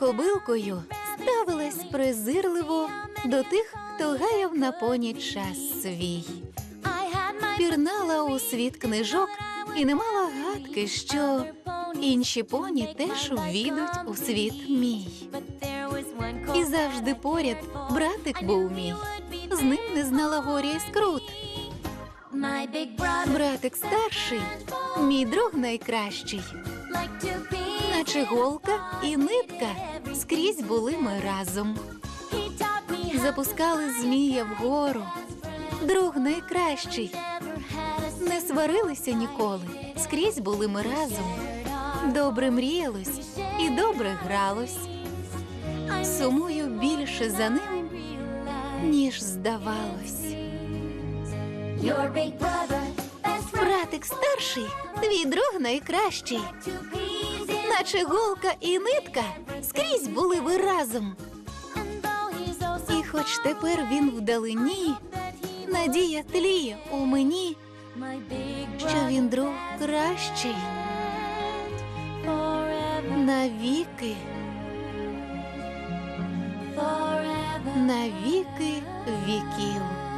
кобилкою ставилась презирливо до тих, хто гаяв на поні час свій. Пірнала у світ книжок і не мала гадки, що інші поні теж увійдуть у світ мій. І завжди поряд братик був мій. З ним не знала горя і скрут. Братик старший, мій друг найкращий, наче голка і нитка. Скрізь були ми разом. Запускали змія вгору. Друг найкращий. Не сварилися ніколи. Скрізь були ми разом. Добре мріялось і добре гралось. Сумую більше за ним, ніж здавалось. Братик старший, твій друг найкращий. Наче голка і нитка. Скрізь були ви разом. І хоч тепер він вдалині, надія тліє у мені, що він друг кращий навіки, навіки віків.